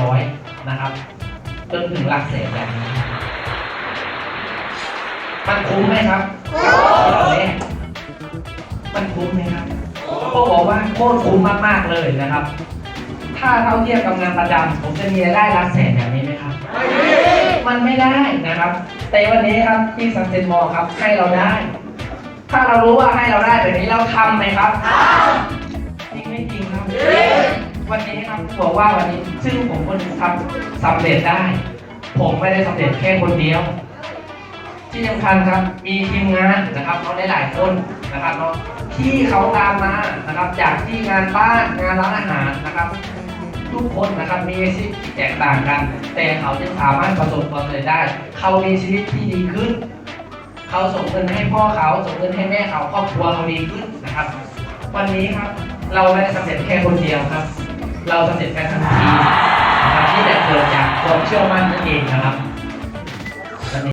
ร้อยนะครับ จนถึงหลักแสนแบบนี้มันคุ้มไหมครับกับแรกมันคุ้มไหมครับก็บอกว่าโคตรคุ้มมากๆเลยนะครับ ถ้าเท่าเทียบกับงานประจำผมจะมีรายได้หลักแสนแบบนี้ไหมครับมันไม่ได้นะครับ แต่วันนี้ครับที่สังเซนมอลครับให้เราได้ ถ้าเรารู้ว่าให้เราได้แบบนี้เราทำไหมครับ วันนี้ครับบอกว่าวันนี้ซึ่งผมคนทำสำเร็จได้ ผมไม่ได้สำเร็จแค่คนเดียว ที่สำคัญครับมีทีมงานนะครับเขาได้หลายคนนะครับเนาะที่เขาตามมานะครับ จากที่งานบ้านงานร้านอาหารนะครับ ทุกคนนะครับมีอาชีพที่แตกต่างกัน แต่เขาจะสามารถประสบความสำเร็จได้ เขามีชีวิตที่ดีขึ้นเขาส่งเงินให้พ่อเขาส่งเงินให้แม่เขาครอบครัวเขาดีขึ้นนะครับ วันนี้ครับเราไม่ได้สำเร็จแค่คนเดียวครับ เราสำเร็จกันทันทีนะครับที่แต่เกิดจากความเชื่อมั่นนั่นเองนะครับ